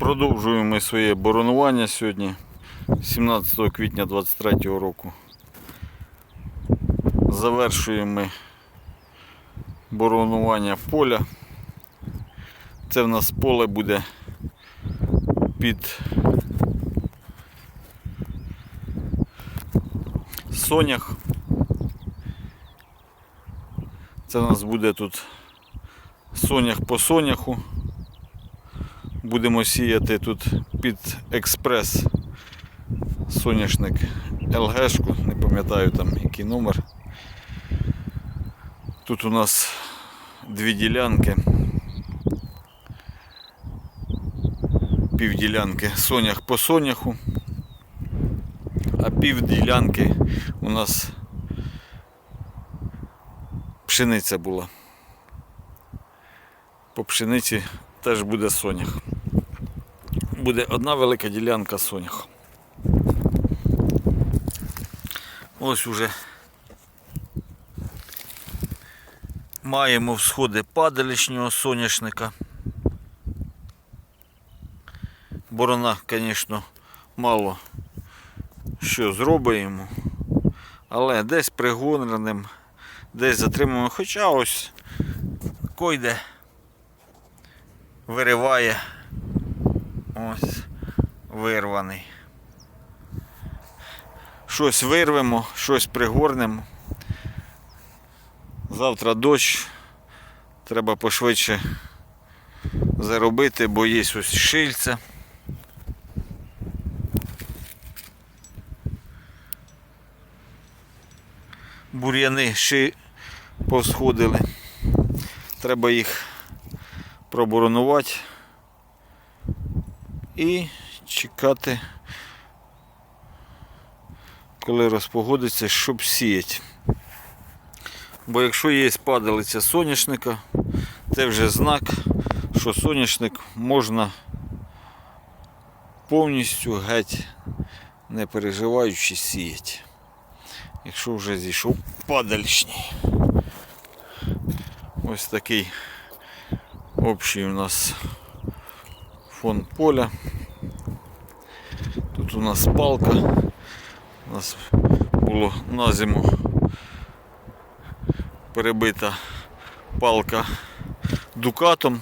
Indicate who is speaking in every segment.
Speaker 1: Продовжуємо ми своє боронування сьогодні, 17 квітня 23 року. Завершуємо ми боронування поля. Це в нас поле буде під сонях. Це у нас буде тут сонях по соняху. Будемо сіяти тут під експрес соняшник ЛГшку, не пам'ятаю там який номер. Тут у нас дві ділянки. Півділянки сонях по соняху, а півділянки у нас пшениця була. По пшениці теж буде сонях. Буде одна велика ділянка сонях. Ось уже маємо всходи падалішнього соняшника. Борона, звісно, мало що зробимо, але десь пригоненим, десь затримуємо. Хоча ось койде вириває ось вирваний. Щось вирвемо, щось пригорнемо. Завтра дощ. Треба пошвидше заробити, бо є ось шильця. Бур'яни ши повсходили. Треба їх проборонувати і чекати, коли розпогодиться, щоб сіяти. Бо якщо є падалиця соняшника, це вже знак, що соняшник можна повністю геть не переживаючи сіяти. Якщо вже зійшов падальшній. Ось такий общий у нас фон поля. Тут у нас палка. У нас було на зиму перебита палка дукатом,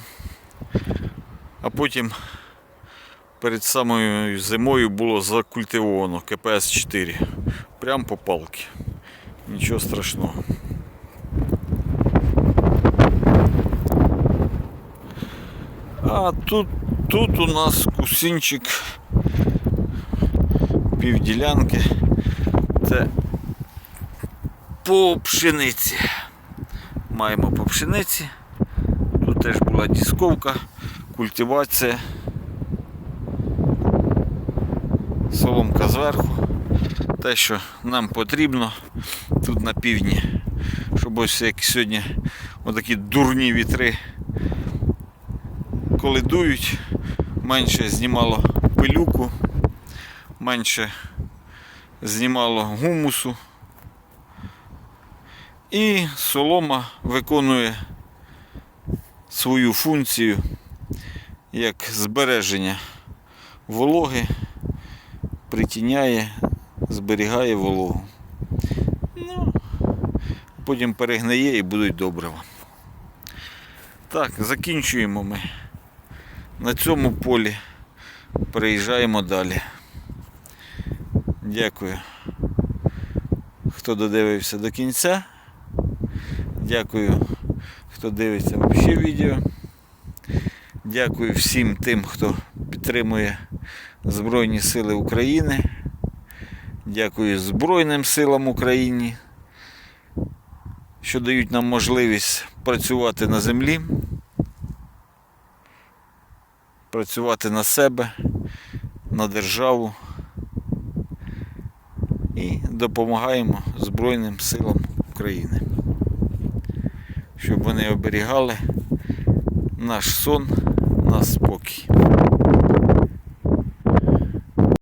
Speaker 1: а потім перед самою зимою було закультивовано КПС 4 прямо по палці. Нічого страшного. А тут, тут у нас кусинчик півділянки. Це по пшениці. Маємо по пшениці. Тут теж була дисковка, культивація. Соломка зверху. Те, що нам потрібно тут на півдні. Щоб ось як сьогодні отакі дурні вітри коли дують, менше знімало пилюку, менше знімало гумусу. І солома виконує свою функцію як збереження вологи, притіняє, зберігає вологу. Ну, потім перегниє і будуть добрива. Так, закінчуємо ми. На цьому полі переїжджаємо далі. Дякую, хто додивився до кінця. Дякую, хто дивиться взагалі відео. Дякую всім тим, хто підтримує Збройні Сили України. Дякую Збройним силам України, що дають нам можливість працювати на землі працювати на себе, на державу і допомагаємо Збройним силам України, щоб вони оберігали наш сон, наш спокій.